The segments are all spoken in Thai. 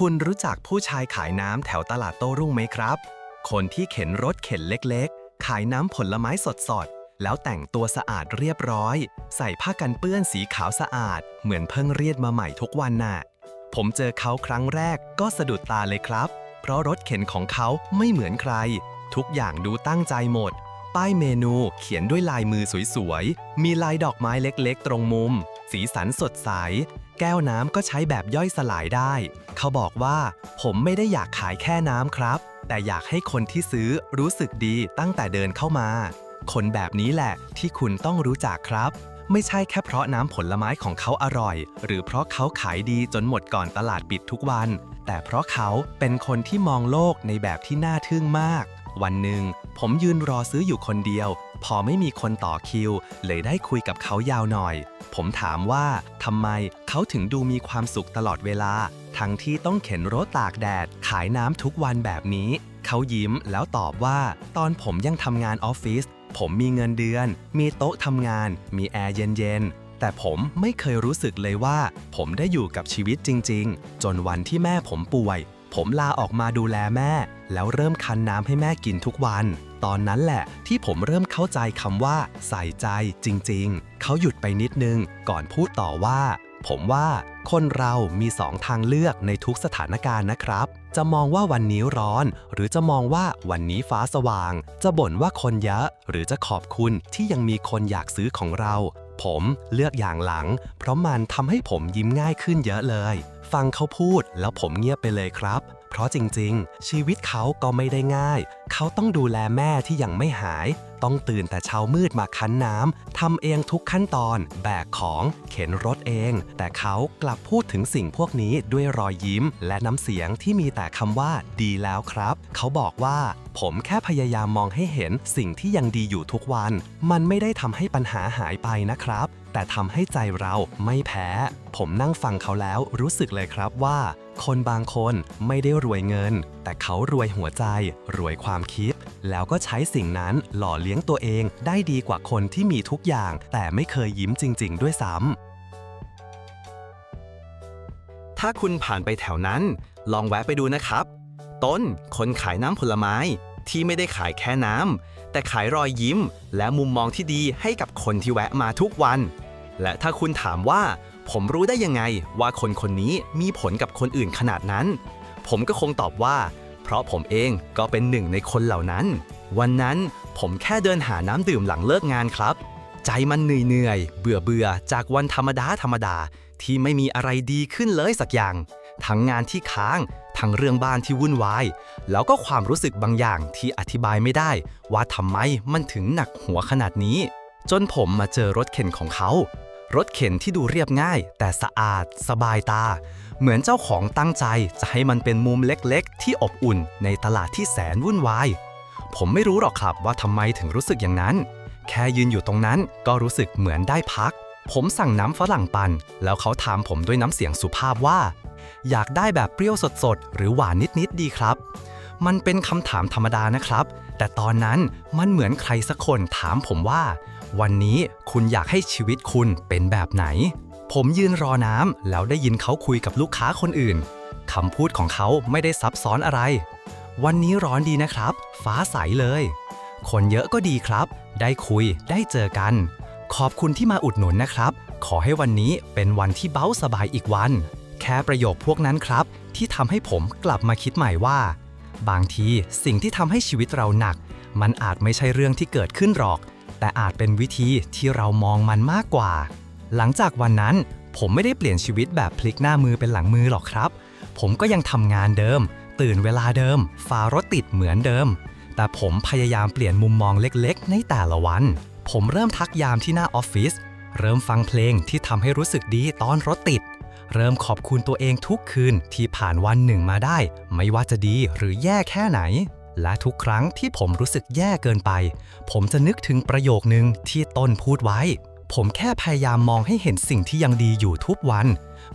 คุณรู้จักผู้ชายขายน้ำแถวตลาดโต้รุ่งไหมครับ คนที่เข็นรถเข็นเล็กๆ ขายน้ำผลไม้สดๆ แล้วแต่งตัวสะอาดเรียบร้อย ใส่ผ้ากันเปื้อนสีขาวสะอาด เหมือนเพิ่งเรียดมาใหม่ทุกวันน่ะ ผมเจอเขาครั้งแรกก็สะดุดตาเลยครับ เพราะรถเข็นของเขาไม่เหมือนใคร ทุกอย่างดูตั้งใจหมด ป้ายเมนูเขียนด้วยลายมือสวยๆ มีลายดอกไม้เล็กๆ ตรงมุม สีสันสดใส แก้วน้ำก็ใช้แบบย่อยสลายได้ เขาบอกว่า ผมไม่ได้อยากขายแค่น้ำครับ แต่อยากให้คนที่ซื้อรู้สึกดีตั้งแต่เดินเข้ามา คนแบบนี้แหละ ที่คุณต้องรู้จักครับ ไม่ใช่แค่เพราะน้ำผลไม้ของเขาอร่อย หรือเพราะเขาขายดีจนหมดก่อนตลาดปิดทุกวัน แต่เพราะเขาเป็นคนที่มองโลกในแบบที่น่าทึ่งมาก วันหนึ่งผมยืนรอซื้ออยู่คนเดียว พอไม่มีคนต่อคิว เลยได้คุยกับเขายาวหน่อย ผมถามว่าทำไมเขาถึงดูมีความสุขตลอดเวลา ทั้งที่ต้องเข็นรถตากแดด ขายน้ำทุกวันแบบนี้ เขายิ้มแล้วตอบว่า ตอนผมยังทำงานออฟฟิศผมมีเงินเดือน มีโต๊ะทำงาน มีแอร์เย็นๆแต่ผมไม่เคยรู้สึกเลยว่า ผมได้อยู่กับชีวิตจริง ๆ จนวันที่แม่ผมป่วย ผมลาออกมาดูแลแม่ แล้วเริ่มคันน้ำให้แม่กินทุกวัน ตอนนั้นแหละที่ผมเริ่มเข้าใจคำว่าใส่ใจจริงๆ เขาหยุดไปนิดนึงก่อนพูดต่อว่า ผมว่าคนเรามีสองทางเลือกในทุกสถานการณ์นะครับ จะมองว่าวันนี้ร้อน หรือจะมองว่าวันนี้ฟ้าสว่าง จะบ่นว่าคนเยอะ หรือจะขอบคุณที่ยังมีคนอยากซื้อของเรา ผมเลือกอย่างหลัง เพราะมันทำให้ผมยิ้มง่ายขึ้นเยอะเลย ฟังเขาพูดแล้วผมเงียบไปเลยครับ เพราะจริงๆ ชีวิตเขาก็ไม่ได้ง่าย เขาต้องดูแลแม่ที่ยังไม่หาย ต้องตื่นแต่เช้ามืดมาคั้นน้ำทำเองทุกขั้นตอน แบกของ เข็นรถเอง แต่เขากลับพูดถึงสิ่งพวกนี้ด้วยรอยยิ้ม และน้ำเสียงที่มีแต่คำว่า ดีแล้วครับ เขาบอกว่า ผมแค่พยายามมองให้เห็นสิ่งที่ยังดีอยู่ทุกวัน มันไม่ได้ทำให้ปัญหาหายไปนะครับ แต่ทำให้ใจเราไม่แพ้ ผมนั่งฟังเขาแล้วรู้สึกเลยครับว่า คนบางคนไม่ได้รวยเงิน แต่เขารวยหัวใจ รวยความคิด แล้วก็ใช้สิ่งนั้นหล่อเลี้ยงตัวเองได้ดีกว่าคนที่มีทุกอย่าง แต่ไม่เคยยิ้มจริง ๆ ด้วยซ้ำถ้าคุณผ่านไปแถวนั้น ลองแวะไปดูนะครับ ต้น คนขายน้ำผลไม้ ที่ไม่ได้ขายแค่น้ำแต่ขายรอยยิ้ม และมุมมองที่ดีให้กับคนที่แวะมาทุกวัน และถ้าคุณถามว่า ผมรู้ได้ยังไงว่าคนคนนี้มีผลกับคนอื่นขนาดนั้น ผมก็คงตอบว่า เพราะผมเองก็เป็นหนึ่งในคนเหล่านั้น วันนั้นผมแค่เดินหาน้ำดื่มหลังเลิกงานครับ ใจมันเหนื่อยๆเบื่อเบื่อจากวันธรรมดาธรรมดาที่ไม่มีอะไรดีขึ้นเลยสักอย่าง ทั้งงานที่ค้าง ทั้งเรื่องบ้านที่วุ่นวาย แล้วก็ความรู้สึกบางอย่างที่อธิบายไม่ได้ ว่าทำไมมันถึงหนักหัวขนาดนี้ จนผมมาเจอรถเข็นของเขา รถเข็นที่ดูเรียบง่าย แต่สะอาด สบายตา เหมือนเจ้าของตั้งใจจะให้มันเป็นมุมเล็กๆ ที่อบอุ่นในตลาดที่แสนวุ่นวาย ผมไม่รู้หรอกครับว่าทำไมถึงรู้สึกอย่างนั้น แค่ยืนอยู่ตรงนั้นก็รู้สึกเหมือนได้พัก ผมสั่งน้ำฝรั่งปั่น แล้วเขาถามผมด้วยน้ำเสียงสุภาพว่า อยากได้แบบเปรี้ยวสดๆ หรือหวานนิดๆ ดีครับ มันเป็นคำถามธรรมดานะครับ แต่ตอนนั้นมันเหมือนใครสักคนถามผมว่า วันนี้คุณอยากให้ชีวิตคุณเป็นแบบไหน ผมยืนรอน้ำแล้วได้ยินเขาคุยกับลูกค้าคนอื่นคำพูดของเขาไม่ได้ซับซ้อนอะไร วันนี้ร้อนดีนะครับ ฟ้าใสเลย คนเยอะก็ดีครับ ได้คุยได้เจอกัน ขอบคุณที่มาอุดหนุนนะครับ ขอให้วันนี้เป็นวันที่เบ้าสบายอีกวัน แค่ประโยคพวกนั้นครับ ที่ทำให้ผมกลับมาคิดใหม่ว่า บางทีสิ่งที่ทำให้ชีวิตเราหนัก มันอาจไม่ใช่เรื่องที่เกิดขึ้นหรอก แต่อาจเป็นวิธีที่เรามองมันมากกว่า หลังจากวันนั้น ผมไม่ได้เปลี่ยนชีวิตแบบพลิกหน้ามือเป็นหลังมือหรอกครับ ผมก็ยังทำงานเดิม ตื่นเวลาเดิมฝ่ารถติดเหมือนเดิม แต่ผมพยายามเปลี่ยนมุมมองเล็กๆ ในแต่ละวัน ผมเริ่มทักยามที่หน้าออฟฟิศเริ่มฟังเพลงที่ทำให้รู้สึกดีตอนรถติด เริ่มขอบคุณตัวเองทุกคืนที่ผ่านวันหนึ่งมาได้ ไม่ว่าจะดีหรือแย่แค่ไหน และทุกครั้งที่ผมรู้สึกแย่เกินไป ผมจะนึกถึงประโยคนึงที่ต้นพูดไว้ ผมแค่พยายามมองให้เห็นสิ่งที่ยังดีอยู่ทุกวัน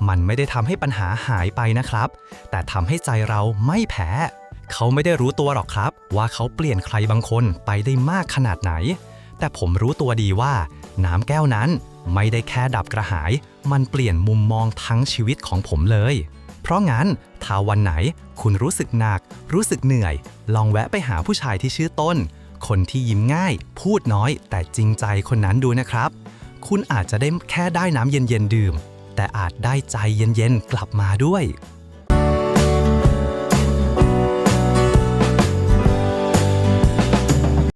มันไม่ได้ทำให้ปัญหาหายไปนะครับ แต่ทำให้ใจเราไม่แพ้เขาไม่ได้รู้ตัวหรอกครับ ว่าเขาเปลี่ยนใครบางคนไปได้มากขนาดไหน แต่ผมรู้ตัวดีว่า น้ำแก้วนั้นไม่ได้แค่ดับกระหาย มันเปลี่ยนมุมมองทั้งชีวิตของผมเลย เพราะงั้นถ้าวันไหนคุณรู้สึกหนัก รู้สึกเหนื่อย ลองแวะไปหาผู้ชายที่ชื่อต้น คนที่ยิ้มง่าย พูดน้อย แต่จริงใจคนนั้นดูนะครับ คุณอาจจะได้แค่ได้น้ำเย็นๆดื่ม แต่อาจได้ใจเย็นๆกลับมาด้วย